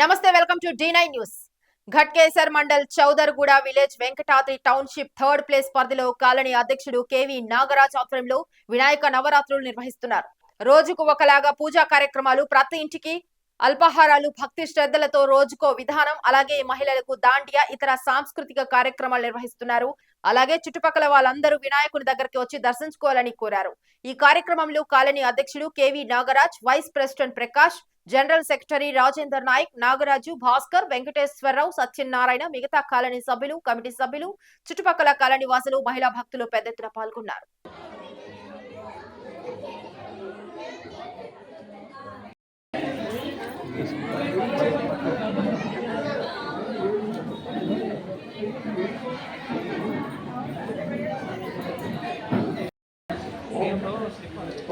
నమస్తే welcome to D nine news. Ghatkesar mandal Chowdarguda village Venkatadri township third place పరిధిలో colony అధ్యక్షుడు KV Nagaraj ఆధ్వర్యంలో వినాయక నవరాత్రులు నిర్వహిస్తున్నారు. రోజుకు ఒకలాగా పూజా కార్యక్రమాలు ప్రతి ఇంటికి అల్పాహారాలు భక్తి శ్రద్ధలతో రోజుకో విధానం అలాగే మహిళలకు దాండియా ఇతర సాంస్కృతిక కార్యక్రమాలు నిర్వహిస్తున్నారు. అలాగే చుట్టుపక్కల వాళ్ళందరూ వినాయకుని దగ్గరికి వచ్చి దర్శించుకోవాలని కోరారు. ఈ కార్యక్రమంలో కాలనీ అధ్యక్షుడు KV Nagaraj vice president Prakash general secretary Rajender Naik Nagaraju Bhaskar Venkateswara Rao Satyanarayana మిగతా కాలనీ సభ్యులు కమిటీ సభ్యులు చుట్టుపక్కల కాలనీ వాసులు మహిళా భక్తులు పెద్ద ఎత్తున పాల్గొన్నారు.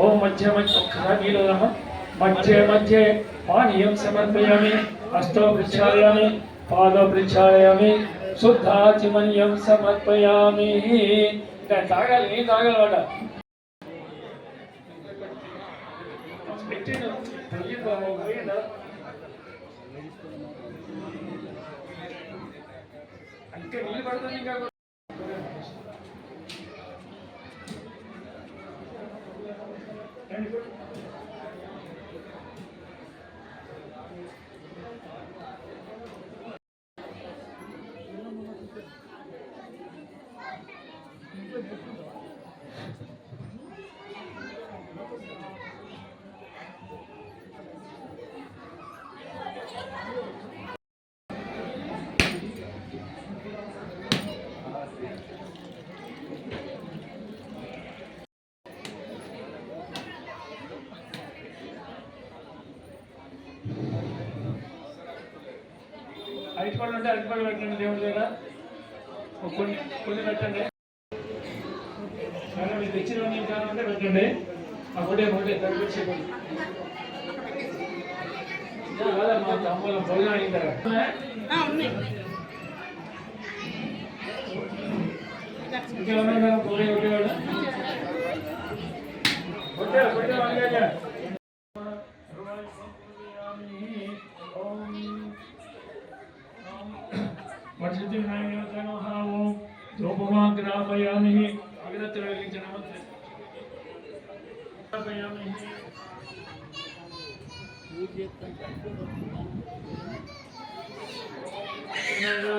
ఓం మధ్య మధ్య ఖరాబీలో నమ. మధ్య మధ్య పానీయం సమర్పయామి హస్తో ప్రక్షాళయామి పాదో ప్రక్షాళయామి శుద్ధాచిమన్యం సమర్పయామి. ఇంకా తాగాలి నేను తాగాలి పెట్టిన అంటే నీళ్ళు పడుతుంది ఇంకా అరటిపళ్ళు ఉంటే అరటిపళ్ళు పెట్టండి దేవుడి దగ్గర ఒక కొన్ని కొన్ని పెట్టండి చాలా మీరు తెచ్చిన ఇంకా ఉంటే పెట్టండి ఒకటే ఒకటే తగ్గించేయండి కాదమ్మా తమ్ముళ్ళ భోజనం అయిందా ఇంకేమన్నా మేడం ఒకటే ఒకటేవాడు ఒకటే उपमाग्रापयामि अग्रत्रैलिजनवत्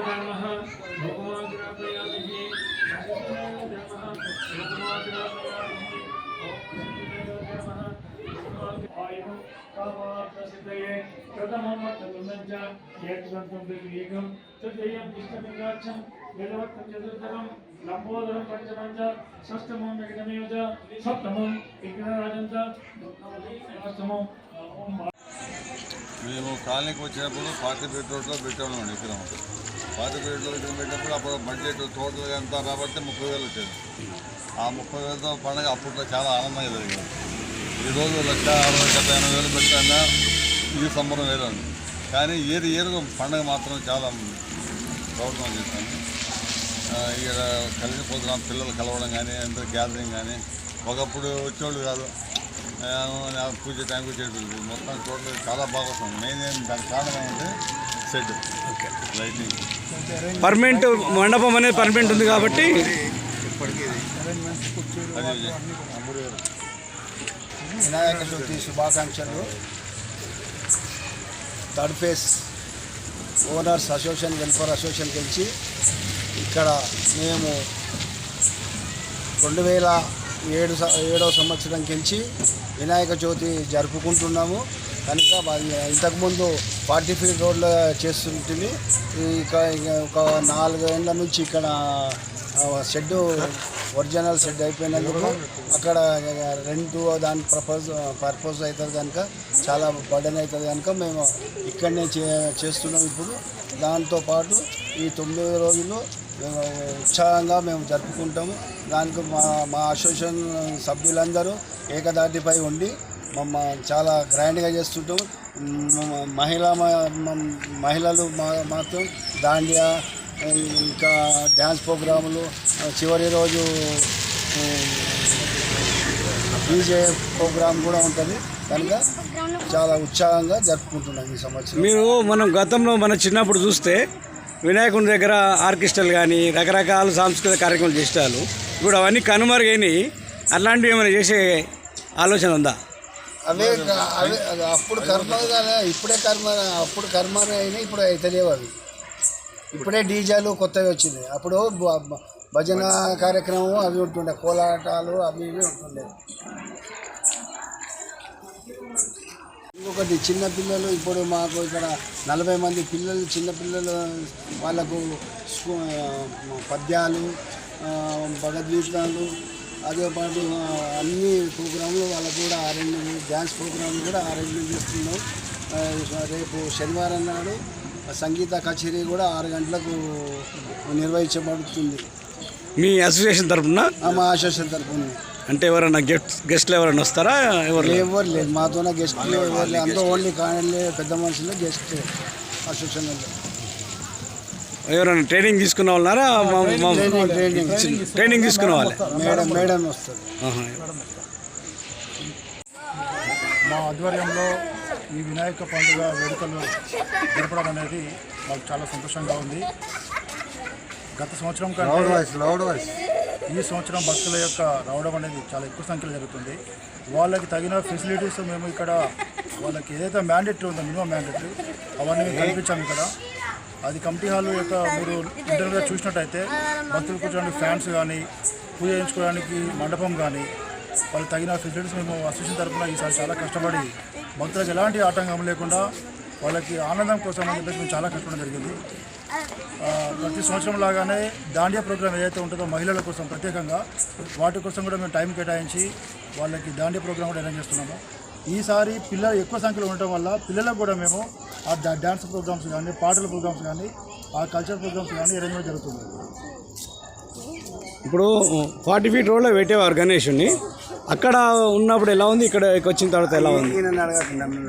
धर्मः भगवाग्रापयामि धर्मः भगवाग्रापयामि తృతీయం వేదవత్తం లంబోదరం పంచమంచ షష్టమం విఘ్నమేవ సప్తమం అష్టమం మేము కాలనీకి వచ్చినప్పుడు పార్టీ రోడ్లో పెట్టాము విగ్రహం పార్టీ రోడ్లో పెట్టినప్పుడు అప్పుడు బడ్జెట్ టోటల్గా ఎంత రాబట్టి ముప్పై వేలు వచ్చేది. ఆ ముప్పై వేలతో పండుగ అప్పట్లో చాలా ఆనందంగా జరిగింది. ఈరోజు లక్ష అరవై డెబ్బై ఎనభై వేలు పెట్టినా? ఇది సంబరం వేరే ఉంది కానీ ఏది ఏరు పండుగ మాత్రం చాలా గౌరవం చేశాను. ఇక్కడ కలిసిపోతున్నాం పిల్లలు కలవడం కానీ అందరూ గ్యాదరింగ్ కానీ. ఒకప్పుడు వచ్చేవాళ్ళు కాదు. పూజ టైంకి వచ్చేటప్పుడు మొత్తం టోటల్ చాలా బాగా వస్తుంది. మెయిన్ ఏం దానికి కారణం ఏమంటే సెట్ లైటింగ్ పర్మనెంట్ మండపం అనేది పర్మనెంట్ ఉంది కాబట్టి అది వినాయక చవితి శుభాకాంక్షలు. Third phase owners association welfare association గెలిచి ఇక్కడ మేము రెండు వేల ఏడు ఏడవ సంవత్సరం గెలిచి వినాయక చవితి జరుపుకుంటున్నాము. కనుక ఇంతకుముందు ఫార్టీ ఫీట్ రోడ్లో చేస్తుంటుంది ఇక ఒక నాలుగు ఏళ్ళ నుంచి ఇక్కడ షెడ్డు ఒరిజినల్ షెడ్ అయిపోయినందుకు అక్కడ రెంట్ దాని ప్రపోజ్ పర్పస్ అవుతుంది కనుక చాలా బర్డన్ అవుతుంది కనుక మేము ఇక్కడనే చే చేస్తున్నాం ఇప్పుడు. దాంతోపాటు ఈ తొమ్మిది రోజులు ఉత్సాహంగా మేము జరుపుకుంటాము. దానికి మా మా అసోసియేషన్ సభ్యులందరూ ఏకదాటిపై ఉండి మమ్మ చాలా గ్రాండ్గా చేస్తుంటాం మహిళా మ- మహిళలు మా- మాత్రం దాండియా ఇంకా డ్యాన్స్ ప్రోగ్రాములు చివరి రోజు డీజే ప్రోగ్రామ్ కూడా ఉంటుంది. కనుక చాలా ఉత్సాహంగా జరుపుకుంటున్నాం ఈ సంవత్సరం. మీరు మనం గతంలో మన చిన్నప్పుడు చూస్తే వినాయకుని దగ్గర ఆర్కెస్ట్రాలు కానీ రకరకాల సాంస్కృతిక కార్యక్రమాలు చేసేవాళ్ళు. ఇప్పుడు అవన్నీ కనుమరుగైనాయి అలాంటివి ఏమైనా చేసే ఆలోచన ఉందా? అవే అవే అది అప్పుడు కర్మ ఇప్పుడే కర్మ అప్పుడు కర్మ అయినా ఇప్పుడు అయితలేవు అవి. ఇప్పుడే డీజేలు కొత్తవి వచ్చింది. అప్పుడు భజన కార్యక్రమం అవి ఉంటుండే కోలాటాలు అవి ఇవి ఉంటుండే. ఇంకొకటి చిన్నపిల్లలు ఇప్పుడు మాకు ఇక్కడ నలభై మంది పిల్లలు చిన్నపిల్లలు వాళ్ళకు పద్యాలు భగవద్గీతాలు అదేపాటు అన్ని ప్రోగ్రాంలు వాళ్ళకు కూడా అరేంజ్ డ్యాన్స్ ప్రోగ్రాంలు కూడా అరేంజ్మెంట్ చేస్తున్నాం. రేపు శనివారం నాడు సంగీత కచేరీ కూడా ఆరు గంటలకు నిర్వహించబడుతుంది. మీ అసోసియేషన్ తరఫున ఆ, మా ఆశోషన్ తరఫున అంటే ఎవరైనా గెస్ట్ గెస్ట్లు ఎవరైనా వస్తారా? ఎవరు? ఎవరు లేదు మాతోనే గెస్ట్లు ఎవరు లేదు అందరూ ఓన్లీ కానీ పెద్ద మనుషులు గెస్ట్ అసోసియేషన్లో ఎవరైనా ట్రైనింగ్ తీసుకున్న వాళ్ళారా ట్రైనింగ్ తీసుకున్న వాళ్ళే. Madam madam. మా ఆధ్వర్యంలో ఈ వినాయక పండుగ వేడుకలు జరపడం అనేది మాకు చాలా సంతోషంగా ఉంది. గత సంవత్సరం కంటే ఈ సంవత్సరం భక్తుల యొక్క రావడం అనేది చాలా ఎక్కువ సంఖ్యలో జరుగుతుంది. వాళ్ళకి తగిన ఫెసిలిటీస్ మేము ఇక్కడ వాళ్ళకి ఏదైతే మ్యాండేటరీ ఉందో మినిమం మ్యాండేటరీ అవన్నీ మేము కల్పించాము ఇక్కడ. అది కమిటీ హాల్ యొక్క మీరు ఇంటర్గా చూసినట్టయితే భక్తులు కూర్చోడానికి ఫ్యాన్స్ కానీ పూజ చేయించుకోవడానికి మండపం కానీ వాళ్ళు తగిన ఫెసిలిటీస్ మేము అసోసియేషన్ తరఫున ఈసారి చాలా కష్టపడి భక్తులకు ఎలాంటి ఆటంకం లేకుండా వాళ్ళకి ఆనందం కోసం అని చెప్పేసి మేము చాలా కష్టపడడం జరిగింది. ప్రతి సంవత్సరం లాగానే దాండియా ప్రోగ్రామ్ ఏదైతే ఉంటుందో మహిళల కోసం ప్రత్యేకంగా వాటి కోసం కూడా మేము టైం కేటాయించి వాళ్ళకి దాండియా ప్రోగ్రామ్ కూడా అరేంజ్ చేస్తున్నాము. ఈసారి పిల్లలు ఎక్కువ సంఖ్యలో ఉండటం వల్ల పిల్లలకు కూడా మేము ఆ డ్యాన్స్ ప్రోగ్రామ్స్ కానీ పాటల ప్రోగ్రామ్స్ కానీ ఆ కల్చర్ ప్రోగ్రామ్స్ కానీ అరేంజ్మెంట్ జరుగుతుంది. ఇప్పుడు ఫార్టీ ఫీట్ రోడ్లో పెట్టేవారు గణేషుని అక్కడ ఉన్నప్పుడు ఎలా ఉంది? ఇక్కడ వచ్చిన తర్వాత ఎలా ఉంది?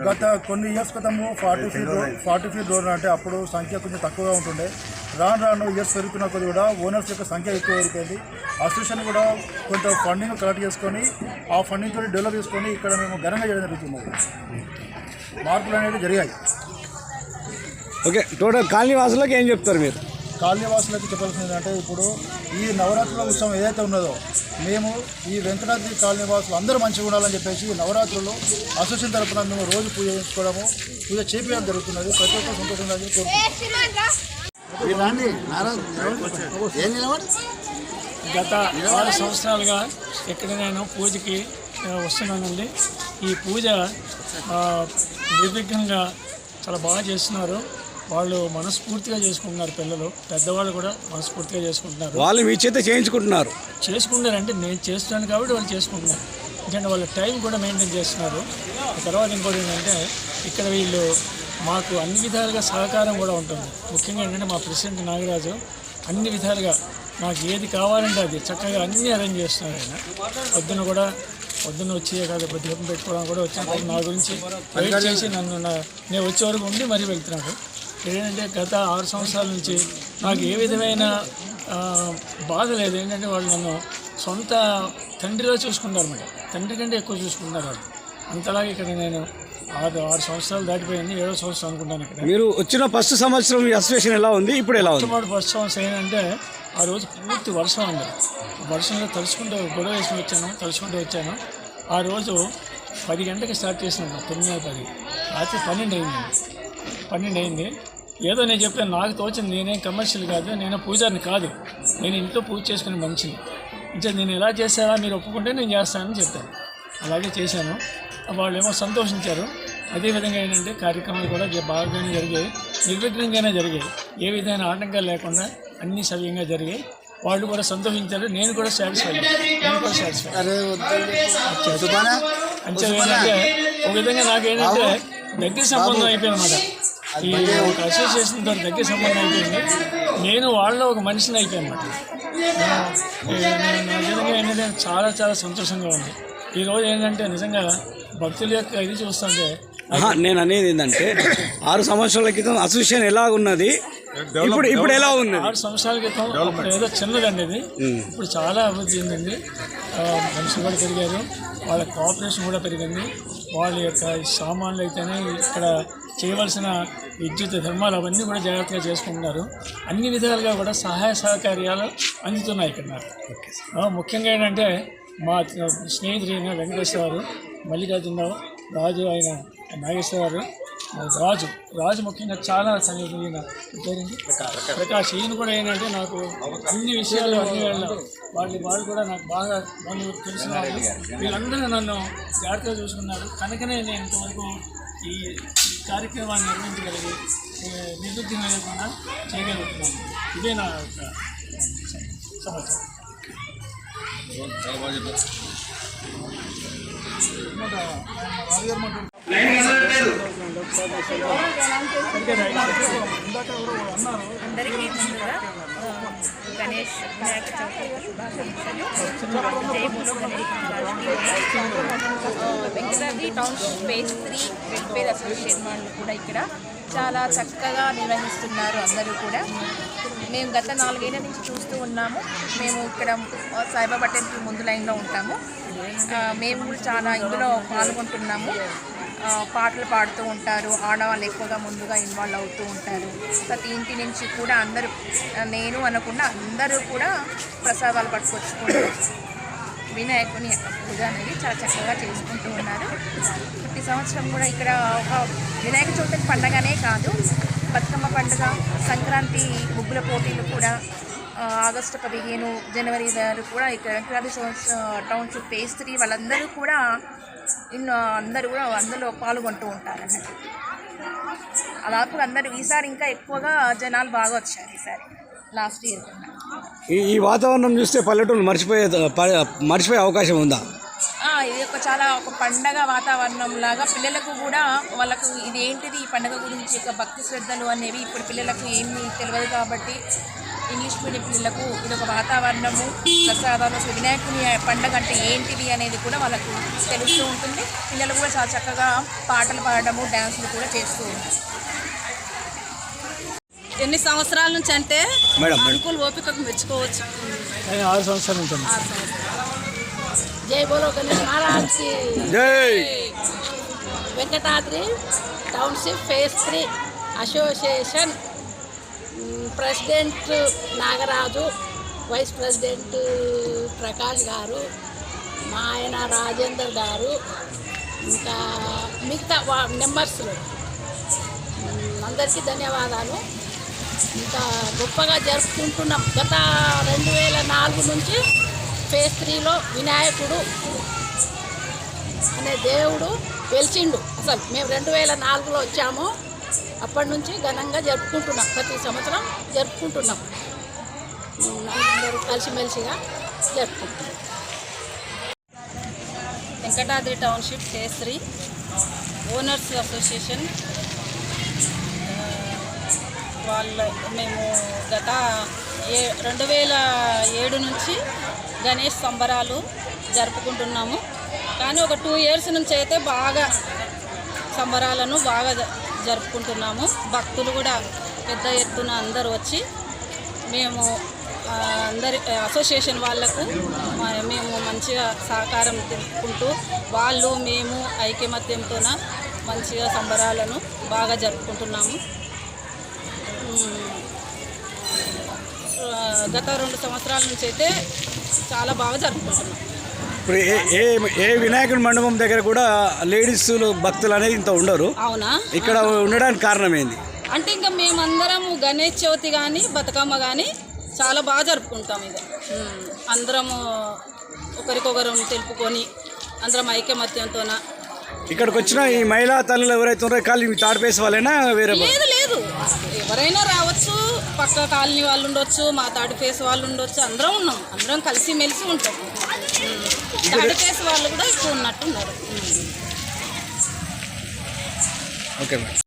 గత కొన్ని ఇయర్స్ క్రితము forty feet forty feet door అంటే అప్పుడు సంఖ్య కొంచెం తక్కువగా ఉంటుండే. రాను రాను ఇయర్స్ పెరుగుతున్న కొద్ది కూడా ఓనర్స్ యొక్క సంఖ్య ఎక్కువ అయిపోయింది అసోసియేషన్ కూడా కొంత ఫండింగ్ కలెక్ట్ చేసుకొని ఆ ఫండింగ్ తోటి డెవలప్ చేసుకొని ఇక్కడ మేము ఘనంగా చేయడం జరుగుతున్నది మార్పులు అనేవి జరిగాయి. ఓకే టోటల్ కాలనీ వాసులకు ఏం చెప్తారు మీరు? కాలనీవాసులకు చెప్పాల్సింది ఏంటంటే ఇప్పుడు ఈ నవరాత్రుల ఉత్సవం ఏదైతే ఉన్నదో మేము ఈ వెంకటాద్రి కాలనీవాసులు అందరూ మంచిగా ఉండాలని చెప్పేసి ఈ నవరాత్రులు అసోసియేషన్ తరపున మేము రోజు పూజ చేసుకోవడము పూజ చేపించడం జరుగుతున్నది. ప్రతి ఒక్కరు సంతోషంగా గత ఆరు సంవత్సరాలుగా ఇక్కడ నేను పూజకి వస్తున్నానండి. ఈ పూజ ఆ, నిర్విఘ్నంగా చాలా బాగా చేస్తున్నారు. వాళ్ళు మనస్ఫూర్తిగా చేసుకుంటున్నారు పిల్లలు. పెద్దవాళ్ళు కూడా మనస్ఫూర్తిగా చేసుకుంటున్నారు. వాళ్ళు మీ చేత చేయించుకుంటున్నారు. చేసుకుంటారంటే నేను చేస్తున్నాను కాబట్టి వాళ్ళు చేసుకుంటున్నారు. ఎందుకంటే వాళ్ళ టైం కూడా మెయింటైన్ చేస్తున్నారు. తర్వాత ఇంకోటి ఏంటంటే ఇక్కడ వీళ్ళు మాకు అన్ని విధాలుగా సహకారం కూడా ఉంటుంది. ముఖ్యంగా ఏంటంటే మా ప్రెసిడెంట్ నాగరాజు అన్ని విధాలుగా నాకు ఏది కావాలంటే అది చక్కగా అన్నీ అరేంజ్ చేస్తున్నారు ఆయన. పొద్దున కూడా పొద్దున్న వచ్చి కాదు దీపం పెట్టుకోవడం కూడా వచ్చినప్పుడు నా గురించి వెయిట్ చేసి నన్ను నేను వచ్చే వరకు ఉండి మరీ వెళ్తున్నాడు. ఏంటంటే గత ఆరు సంవత్సరాల నుంచి నాకు ఏ విధమైన బాధ లేదు. ఏంటంటే వాళ్ళు నన్ను సొంత తండ్రిలో చూసుకుంటారు అన్నమాట తండ్రి కంటే ఎక్కువ చూసుకుంటారు వాళ్ళు. అంతలాగా ఇక్కడ నేను ఆరు ఆరు సంవత్సరాలు దాటిపోయింది ఏడో సంవత్సరం అనుకుంటాను ఇక్కడ. మీరు వచ్చిన ఫస్ట్ సంవత్సరం మీ అసోసియేషన్ ఎలా ఉంది? ఇప్పుడు ఎలా ఉంది? ఫస్ట్ సంవత్సరం ఏంటంటే ఆ రోజు పూర్తి వర్షం అండి. వర్షంలో తలుచుకుంటూ గొడవ వేసుకుని వచ్చాను తలుచుకుంటూ వచ్చాను. ఆ రోజు పది గంటలకు స్టార్ట్ చేసినాను తొమ్మిది పది. రాత్రి పన్నెండు అయింది. పన్నెండు అయింది. ఏదో నేను చెప్పాను నాకు తోచింది నేనేం కమర్షియల్ కాదు నేను పూజారిని కాదు. నేను ఇంట్లో పూజ చేసుకునే మనిషిని. ఇంకా నేను ఎలా చేశారా మీరు ఒప్పుకుంటే నేను చేస్తానని చెప్పాను అలాగే చేశాను. వాళ్ళేమో సంతోషించారు. అదేవిధంగా ఏంటంటే కార్యక్రమాలు కూడా బాగానే జరిగాయి. నిర్విఘ్నంగానే జరిగాయి. ఏ విధమైన ఆటంకాలు లేకుండా అన్నీ సవ్యంగా జరిగాయి. వాళ్ళు కూడా సంతోషించారు. నేను కూడా సాటిస్ఫై నేను కూడా సాటిస్ఫై అంటే ఒక విధంగా నాకేంటంటే దగ్గర సంబంధం అయిపోయింది ఈ ఒక అసోసియేషన్తో దగ్గర సంబంధం అయిపోయింది. నేను వాళ్ళలో ఒక మనిషిని అయిపోయాను అనమాట నా విధంగా ఏంటంటే చాలా చాలా సంతోషంగా ఉంది. ఈరోజు ఏంటంటే నిజంగా భక్తుల యొక్క ఇది చూస్తుంటే నేను అనేది ఏంటంటే ఆరు సంవత్సరాల క్రితం అసోసియేషన్ ఎలా ఉన్నది ఇప్పుడు ఇప్పుడు ఎలా ఉన్నది? ఆరు సంవత్సరాల క్రితం అప్పుడు ఏదో చిన్నదండి ఇది ఇప్పుడు చాలా అభివృద్ధి చెందింది మనుషులు కూడా పెరిగారు. వాళ్ళ కోఆపరేషన్ కూడా పెరిగింది. వాళ్ళ యొక్క సామాన్లు అయితేనే ఇక్కడ చేయవలసిన విద్యుత్ ధర్మాలు అవన్నీ కూడా జాగ్రత్తగా చేసుకుంటున్నారు. అన్ని విధాలుగా కూడా సహాయ సహకార్యాలు అందుతున్నాయి ఇక్కడ నాకు. ముఖ్యంగా ఏంటంటే మా స్నేహితుడైన వెంకటేశ్వర మల్లికార్జునరావు రాజు ఆయన నాగేశ్వరరావు రాజు రాజు ముఖ్యంగా చాలా సన్నిహితులైన ప్రకాష్. ఈయన కూడా ఏంటంటే నాకు అన్ని విషయాలు అన్ని వేళ వాళ్ళు వాళ్ళు కూడా నాకు బాగా వాళ్ళు తెలిసిన వాళ్ళు. వీళ్ళందరూ నన్ను జాగ్రత్తగా చూసుకున్నారు. కనుకనే నేను ఇంతవరకు ఈ కార్యక్రమాన్ని నిర్వహించగలిగి ఏ, లేకుండా చేయగలుగుతున్నాను ఇదే నా యొక్క సమాచారం. చాలా బాగా చెప్పారు అందరికీ గణేష్ వినాయక చవితి శుభాకాంక్షలు జయములో Ganesh Venkatadri township phase three welfare association వాళ్ళు కూడా ఇక్కడ చాలా చక్కగా నిర్వహిస్తున్నారు అందరూ కూడా. మేము గత నాలుగేళ్ళ నుంచి చూస్తూ ఉన్నాము. మేము ఇక్కడ సాయిబాబా టెంపుల్ ముందు లైన్లో ఉంటాము. మేము కూడా చాలా ఇందులో పాల్గొంటున్నాము. పాటలు పాడుతూ ఉంటారు. ఆడవాళ్ళు ఎక్కువగా ముందుగా ఇన్వాల్వ్ అవుతూ ఉంటారు. ప్రతి ఇంటి నుంచి కూడా అందరూ నేను అనకుండా అందరూ కూడా ప్రసాదాలు పట్టుకొచ్చుకుంటారు వినాయకుని యొక్క పూజ అనేది చాలా చక్కగా చేసుకుంటూ ఉన్నారు. ప్రతి సంవత్సరం కూడా ఇక్కడ ఒక వినాయక చవితి పండగనే కాదు బతుకమ్మ పండుగ సంక్రాంతి ముగ్గుల పోటీలు కూడా ఆగస్టు పదిహేను జనవరి వరకు కూడా ఇక్కడ సంవత్సరం టౌన్షిప్ పేస్త్రీ వాళ్ళందరూ కూడా అందరూ కూడా అందులో పాల్గొంటూ ఉంటారు అన్నట్టు అలాగే అందరూ ఈసారి ఇంకా ఎక్కువగా జనాలు బాగా వచ్చారు ఈసారి లాస్ట్ ఇయర్ కన్నా. ఈ ఈ వాతావరణం చూస్తే పల్లెటూరు మర్చిపోయే మర్చిపోయే అవకాశం ఉందా? ఇది ఒక చాలా ఒక పండగ వాతావరణం లాగా పిల్లలకు కూడా వాళ్ళకు ఇది ఏంటిది ఈ పండగ గురించి ఒక భక్తి శ్రద్ధలు అనేవి ఇప్పుడు పిల్లలకు ఏమీ తెలియదు కాబట్టి ఇంగ్లీష్ మీడియం పిల్లలకు ఇది ఒక వాతావరణము ప్రసాదాలు అసలు వినాయకుని పండగ అంటే ఏంటిది అనేది కూడా వాళ్ళకు తెలుస్తూ ఉంటుంది. పిల్లలు కూడా చాలా చక్కగా పాటలు పాడడము డ్యాన్సులు కూడా చేస్తూ ఉంటారు. ఎన్ని సంవత్సరాల నుంచి అంటే అంకుల్ ఓపికకు మెచ్చుకోవచ్చు. ఆరు సంవత్సరాల నుంచి. జై బోలో Ganesh Maharaj Venkatadri township phase three association. President Nagaraju vice president Prakash garu మా ఆయన రాజేందర్ గారు ఇంకా మిగతా వా మెంబర్స్ అందరికీ ధన్యవాదాలు. ఇంకా గొప్పగా జరుపుకుంటున్నాం. గత రెండు వేల నాలుగు నుంచి ఫేస్ త్రీలో వినాయకుడు అనే దేవుడు వెలిచిండు. అసలు మేము రెండు వేల నాలుగులో వచ్చాము. అప్పటి నుంచి ఘనంగా జరుపుకుంటున్నాం. ప్రతి సంవత్సరం జరుపుకుంటున్నాం. అందరూ కలిసిమెలిసిగా జరుపుకుంటున్నాం. Venkatadri township phase owners association. వాళ్ళ మేము గత ఏ రెండు వేల ఏడు నుంచి గణేష్ సంబరాలు జరుపుకుంటున్నాము. కానీ ఒక టూ ఇయర్స్ నుంచి అయితే బాగా సంబరాలను బాగా జరుపుకుంటున్నాము. భక్తులు కూడా పెద్ద ఎత్తున అందరూ వచ్చి మేము అందరి అసోసియేషన్ వాళ్ళకు మేము మంచిగా సహకారం తెలుపుకుంటూ వాళ్ళు మేము ఐకమత్యంతోన మంచిగా సంబరాలను బాగా జరుపుకుంటున్నాము. గత రెండు సంవత్సరాల నుంచి అయితే చాలా బాగా జరుపుకుంటున్నాం. ఇప్పుడు ఏ ఏ వినాయకుడి మండపం దగ్గర కూడా లేడీస్ భక్తులు అనేది ఇంత ఉండరు. అవునా? ఇక్కడ ఉండడానికి కారణం ఏంది? అంటే ఇంకా మేమందరము గణేష్ చవితి కానీ బతుకమ్మ కానీ చాలా బాగా జరుపుకుంటాం ఉమ్, అందరము ఒకరికొకరు తెలుపుకొని అందరం ఐకమత్యంతోన. ఇక్కడికి వచ్చిన ఈ మహిళా తల్లులు ఎవరైతే ఉన్నారో మీ తాడిపేసి వాళ్ళైనా వేరే? లేదు లేదు. ఎవరైనా రావచ్చు పక్క కాలనీ వాళ్ళు ఉండొచ్చు మా తాడి ఫేస్ వాళ్ళు ఉండొచ్చు అందరం ఉన్నాం. అందరం కలిసి మెలిసి ఉంటాం. తాడి ఫేస్ వాళ్ళు కూడా ఎక్కువ ఉన్నట్టున్నారు. Okay madam